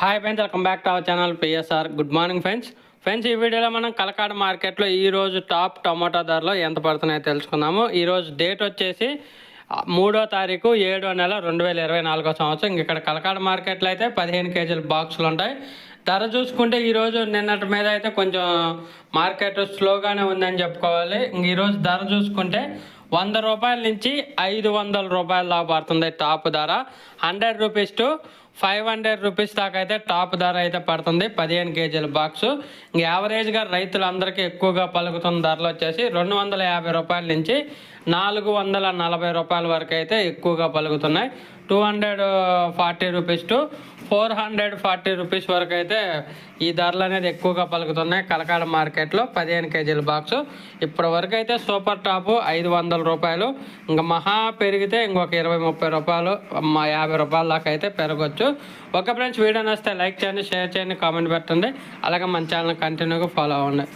Hi friends welcome back to our channel PSR good morning friends friends ఈ వీడియోలో మనం కలకాడ మార్కెట్లో ఈరోజు టాప్ టమాటా ధరలు ఎంత పడుతున్నాయో తెలుసుకుందాము. ఈరోజు డేట్ వచ్చేసి మూడో తారీఖు ఏడో నెల రెండు వేల ఇరవై నాలుగో సంవత్సరం. ఇక్కడ కలకాడ మార్కెట్లో అయితే పదిహేను కేజీల బాక్సులు ఉంటాయి. ధర చూసుకుంటే ఈరోజు నిన్నటి మీద అయితే కొంచెం మార్కెట్ స్లోగానే ఉందని చెప్పుకోవాలి. ఇంక ఈరోజు ధర చూసుకుంటే వంద రూపాయల నుంచి ఐదు వందల రూపాయల దాకా పడుతుంది టాప్ ధర. Hundred rupees to five hundred rupees దాకా అయితే టాప్ ధర అయితే పడుతుంది. పదిహేను కేజీల బాక్స్. ఇంక యావరేజ్గా రైతులందరికీ ఎక్కువగా పలుకుతున్న ధరలు వచ్చేసి రెండు వందల యాభై రూపాయల నుంచి నాలుగు వందల నలభై రూపాయల వరకు అయితే ఎక్కువగా పలుకుతున్నాయి. Two hundred forty rupees to four hundred forty rupees వరకు అయితే ఈ ధరలు అనేది ఎక్కువగా పలుకుతున్నాయి. కలకాడ మార్కెట్లో పదిహేను కేజీల బాక్స్. ఇప్పటి వరకు అయితే సూపర్ టాప్ ఐదు వందల రూపాయలు. ఇంకా మహా పెరిగితే ఇంకొక ఇరవై ముప్పై రూపాయలు మా యాభై రూపాయల దాకా అయితే పెరగచ్చు. ఒక ఫ్రెండ్స్ వీడియో నచ్చితే లైక్ చేయండి షేర్ చేయండి కామెంట్ పెట్టండి. అలాగే మన ఛానల్ కంటిన్యూగా ఫాలో అవ్వండి.